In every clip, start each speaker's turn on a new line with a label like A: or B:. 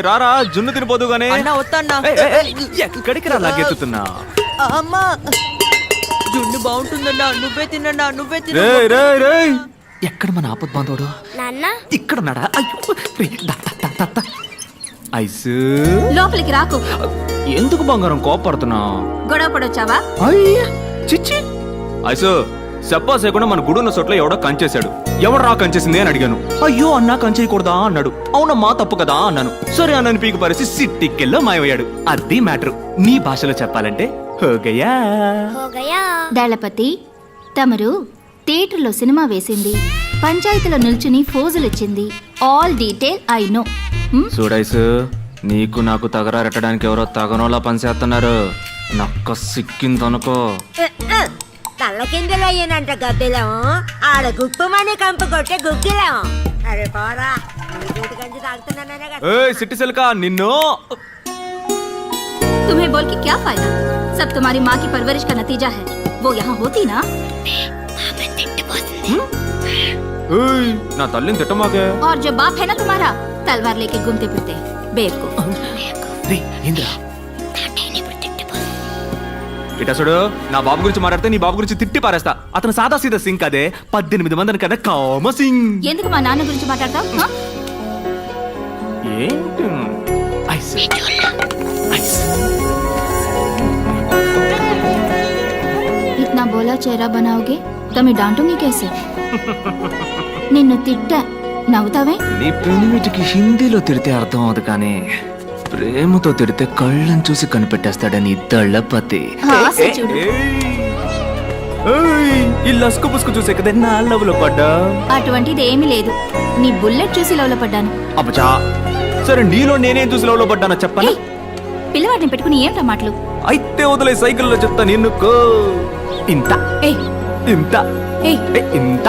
A: రారా జున్ను తినిపోదు గానే
B: అన్న వద్దన్నా.
A: ఎక్కడికి రా లాగెత్తుతున్నా?
B: అమ్మా. జున్ను బాగుంటుందన్నా నువ్వే తినన్నా నువ్వే తిన.
A: రేయ్ రేయ్ రేయ్. ఎక్కడ మన ఆపద్ బాంధవుడు?
C: నాన్న?
A: ఇక్కడ ఉన్నాడా? అయ్యో రేయ్, దా, దా, దా, దా, దా. ఐసు.
D: లోపలికి రాకు.
A: ఎందుకు బంగారం కోపడుతున్నావు
D: గొడవ పడొచ్చావా?
A: అయ్యా చిచ్చి. ఐసు. చెప్పా చేయకుండా మన గుడున్న చోట్ల ఎవడో కంచేశాడు. ఎవడు రా కంచేసింది అని అడిగాను. అయ్యో అన్నా కంచేయకూడదా అన్నాడు. అవునమ్మా తప్పు కదా అన్నాను. సరే అన్నని పీకి పరిసి సిట్టికెల్లో మాయమయ్యాడు. అది మ్యాటర్. నీ భాషలో చెప్పాలంటే హోగయా
D: దళపతి తమరు థియేటర్లో సినిమా వేసింది. పంచాయతీలో నిల్చుని ఫోజులిచ్చింది ఆల్ డీటెయిల్ ఐ నో.
A: చూడైసు నీకు నాకు తగరారెట్టడానికి ఎవరో తగనోలా పనిచేస్తున్నారు. నక్క సిక్కిందనుకో.
E: తల్ల కిందలు అయ్యానంట గద్దెలం ఆడ గుప్పమని కంపు కొట్టే గుగ్గిలం అరే పోరా నీటి గంజి తాగుతున్నాననే కదా
A: ఏయ్ సిట్టి సిల్కా నిన్ను
D: तुम्हें बोल के क्या फायदा सब तुम्हारी माँ की परवरिश का नतीजा है वो यहाँ होती ना
A: ఏయ్, నా తల్లిని తిట్టమాకే
D: और जो बाप है ना तुम्हारा तलवार लेके घूमते फिरते बेवकूफ
A: ఇటసుడు నా బాబు గురించి మాట్లాడితే నీ బాబు గురించి తిట్టి పారేస్తా అతను సాదా సీదా సింగ్ అదే పద్దెనిమిది మందిని కదా కామ సింగ్
D: ఎందుకు మా నాన్న గురించి మాట్లాడతావు
A: ఏంటి ఐస్ ఐస్
D: इतना बोला चेहरा बनाओगे तो मैं डांटूंगी कैसे నిన్ను తిట్టా నవ్వుతావే
A: నీ పెనిమిటికి హిందీలో తిడితే అర్థం అవదు కానీ ప్రేమతో తిడితే కళ్ళని చూసి కనిపెట్టేస్తాడని దళ్ళపతి
D: ఆశ చూడు.
A: ఈ లస్కు పుస్కు చూసే కదా నా లవ్లో పడ్డా?
D: అటువంటిది ఏమీ లేదు. నీ బుల్లెట్ చూసి లవ్లో పడ్డాను.
A: అబ్బచా సరే నీలో నేనేం చూసి లవ్లో పడ్డానో చెప్పనా?
D: ఏయ్, పిల్లవాడిని పెట్టుకుని ఏమిటా మాటలు?
A: అయితే వదిలే సైకిల్లో చెప్తా నిన్నుకో ఇంత.
D: ఏయ్.
A: ఇంత.
D: ఏయ్.
A: ఏ, ఇంత.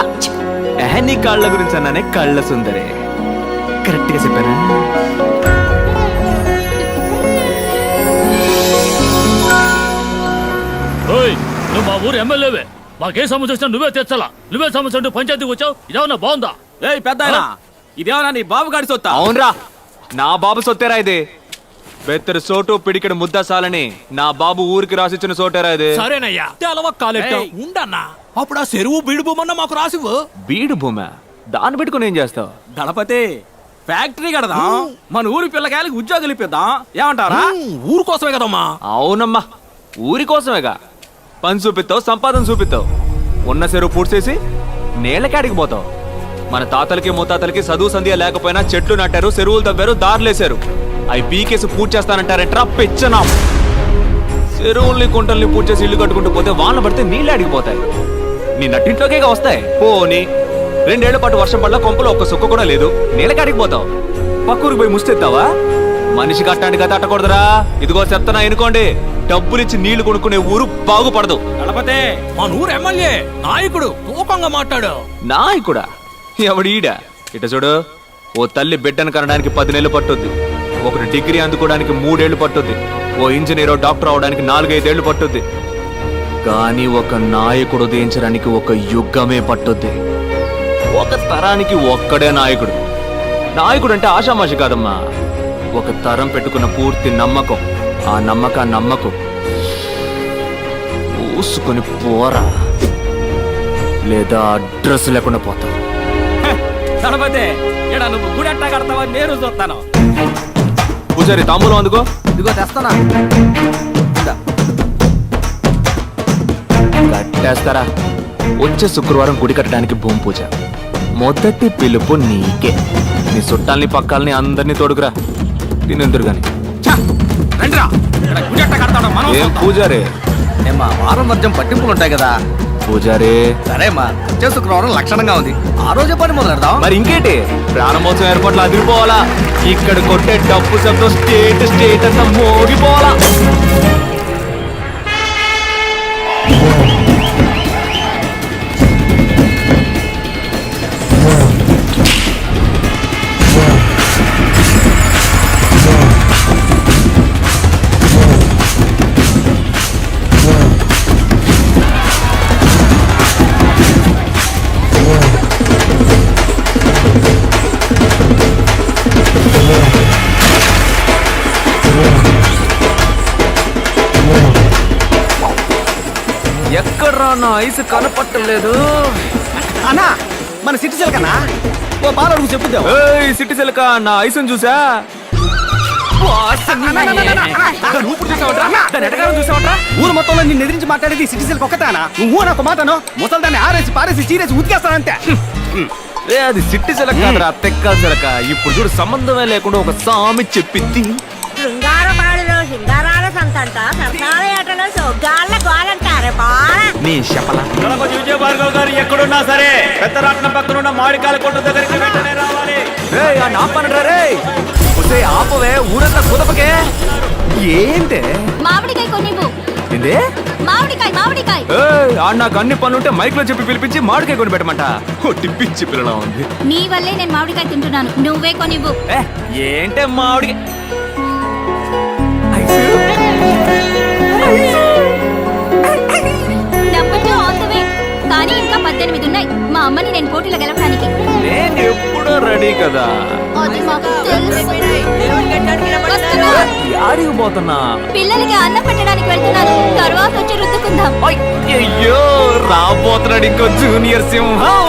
A: ఏ, నీ కాళ్ళ గురించి అన్నానే కళ్ళ సుందరే. కరెక్ట్గా చెప్పానా?
F: ఓయ్ నువ్వు మా ఊరు ఎమ్మెల్యేవే. మాకే సమస్య వచ్చినా నువ్వే తెచ్చలా. నువ్వే సమస్య అంటూ పంచాయతీకి వచ్చావు? ఇదేమన్నా బాగుందా?
G: ఏయ్ పెద్ద ఇదేమన్నా నీ బాబు గాడి సొత్తా?
A: అవునరా నా బాబు సొత్తేరా ఇది. బెత్తరు సోటు పిడికెడు ముద్ద సాలని నా బాబు ఊరికి రాసిచ్చిన సోటేరా ఇది.
G: సరేనయ్యా. తెలవ కాలెట్ట.
F: ఏయ్.
G: ఉండన్నా. అప్పుడు ఆ చెరువు బీడు భూమన్న మాకు రాసివ్వు.
A: బీడు భూమి దాన్ని పెట్టుకుని ఏం చేస్తావు?
G: దళపతి ఫ్యాక్టరీ కడదాం? మన ఊరి పిల్లకాయలకి ఉద్యోగాలు ఇప్పిద్దాం. ఏమంటారా? ఊరు కోసమే కదమ్మా.
A: అవునమ్మా ఊరి కోసమేగా. పని చూపిస్తావు సంపాదన చూపిస్తావు. ఉన్న చెరువు పూడ్చేసి నేలకాడికి పోతావు. మన తాతలకి ముత్తాతలకి చదువు సంధ్య లేకపోయినా చెట్లు నాటారు చెరువులు తవ్వారు దారులేశారు అవి పీకేసి పూజ చేస్తానంటారంటరా పెచ్చనా. చెరువుల్ని కుంటల్ని పూడ్చేసి చేసి ఇల్లు కట్టుకుంటూ పోతే వాన పడితే నీళ్ళు అడిగిపోతాయి నీ నట్టింట్లోకే వస్తాయి. పోని రెండేళ్ళ పాటు వర్షం పడ్డ కొంపలో ఒక్క సుక్క కూడా లేదు. నీళ్ళకాడికి పోతావు. పక్కూరికి పోయి ముస్తెత్తావా? మనిషి కట్టానికి కదా అట్టకూడదురా ఇదిగో చెప్తానా ఎనుకోండి డబ్బులిచ్చి నీళ్ళు కొనుక్కునే ఊరు బాగుపడదు.
G: దళపతి మన ఊరు ఎమ్మెల్యే నాయకుడు తూకంగా మాట్లాడు.
A: నాయకుడా? ఎవడీడ? ఇట చూడు ఓ తల్లి బిడ్డను కనడానికి పది నెలలు పట్టుద్ది. ఒకటి డిగ్రీ అందుకోవడానికి మూడేళ్ళు పట్టుద్ది. ఓ ఇంజనీరో డాక్టర్ అవడానికి నాలుగైదేళ్ళు పట్టుద్ది. కానీ ఒక నాయకుడు ఉదయించడానికి ఒక యుగమే పట్టుద్ది. ఒక తరానికి ఒక్కడే నాయకుడు. నాయకుడు అంటే ఆషామాషి కాదమ్మా. ఒక తరం పెట్టుకున్న పూర్తి నమ్మకం. ఆ నమ్మక నమ్మకం. ఊసుకొని పోరా. లేదా అడ్రస్ లేకుండా పోతావు
G: దళపతి ఇక్కడ నువ్వు గుడి ఎట్టా కడతావా? నేను చూస్తాను.
A: పూజారి తాంబూలం అందుకో.
G: ఇదిగో తెస్తానా
A: కట్టేస్తారా? వచ్చే శుక్రవారం గుడి కట్టడానికి భూమి పూజ. మొదటి పిలుపు నీకే. నీ చుట్టాల్ని పక్కాలని అందరినీ తోడుకురా.
G: రండిరా! కడతాడో మనం
A: ఏం. పూజారే?
H: ఏమ్మా వారం వర్జం పట్టింపులు ఉంటాయి కదా?
A: పూజారే?
H: సరేమ్మా వచ్చే శుక్రవారం లక్షణంగా ఉంది. ఆ రోజే పని మొదలు పెడదాం
A: మరి ఇంకేంటి? ప్రారంభోత్సవం ఏర్పాట్లు అదిరిపోవాలా? ఇక్కడ కొట్టే డబ్బు శబ్దం స్టేట్ స్టేట్ అంతా మోగిపోవాలా? ఎక్కడ్రా నా ఐస్ కనపట్టలేదు.
H: అన్నా మన సిటిజన్ కన్నా ఓ బాల్ అడుగు చెప్పుద్దాం.
A: ఏయ్ సిట్టి సిలక నా ఐసుని చూసా?
H: ఊరు మొత్తంలో నిన్ను ఎదిరించి మాట్లాడేది సిటిజన్ ఒక్కతానా నువ్వు నాకు మాటను? ముసలి దాన్ని ఆరేసి పారేసి చీరేసి ఉతికేస్తానంతే
A: రే అది సిట్టి సిలక కాదురా తెక్క సిలక ఇప్పుడు చూడు సంబంధమే లేకుండా ఒక సామి చెప్పింది
E: శృంగారాల సంతంట సరసాల
A: నీ శపల
C: దళపతి విజయ భార్గవ్ గారు ఎక్కడున్నా సరే పెద్దరాట్నం పక్కన ఉన్న మామిడికాయల కొట్టు దగ్గరికి వెంటనే రావాలి.
A: రే ఆ నాపనరా రే ఒసే ఆపవే ఊరంతా కుదపకే. ఏంటే?
D: మామిడికాయ కొనివ్వు.
A: ఏందే?
D: మామిడికాయ మామిడికాయ.
A: ఏయ్, ఆడ నాకు అన్ని పనులుంటే మైక్లో చెప్పి పిలిపించి మామిడికాయ కొని పెట్టమంట. టిప్పించి పిల్లలా ఉంది.
D: నీ వల్లే నేను మామిడికాయ తింటున్నాను. నువ్వే కొనివ్వు.
A: ఏ, ఏంటే మామిడి
D: కానీ ఇంకా పద్దెనిమిది ఉన్నాయి. మా అమ్మని నేను పోటీలో గెలవడానికి.
A: నేను ఎప్పుడో రెడీ కదా.
D: అది మాకు తెలుసు. వస్తున్నా.
A: యాడికి పోతున్నా.
D: పిల్లలకి అన్నం పెట్టడానికి వెళ్తున్నాను తర్వాత వచ్చి రుద్దుకుందాం.
A: అయ్యో రాబోతున్నాడు ఇంకో జూనియర్ సింహం.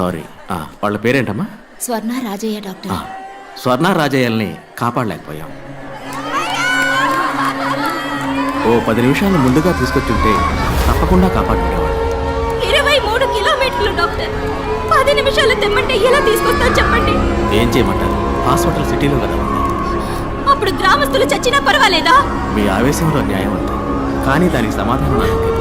I: సారీ. ఆ, వాళ్ళ పేరేంటమ్మా?
J: స్వర్ణ రాజయ్య డాక్టర్.
I: స్వర్ణ రాజయ్యల్ని కాపాడలేకపోయాం. ఓ పది నిమిషాలు ముందుగా తీసుకొచ్చుంటే తప్పకుండా కాపాడుకునేవాడు
D: ఇరవై మూడు కిలోమీటర్లు డాక్టర్. పది నిమిషాలు తెమ్మంటే ఎలా తీసుకొస్తాను చెప్పండి?
I: ఏం చేయమంటారు? హాస్పిటల్ సిటీలో కదా
D: అప్పుడు గ్రామస్తులు చచ్చినా పర్వాలేదా?
I: మీ ఆవేశంలో న్యాయం అంతే. కానీ దానికి సమాధానం నాకు.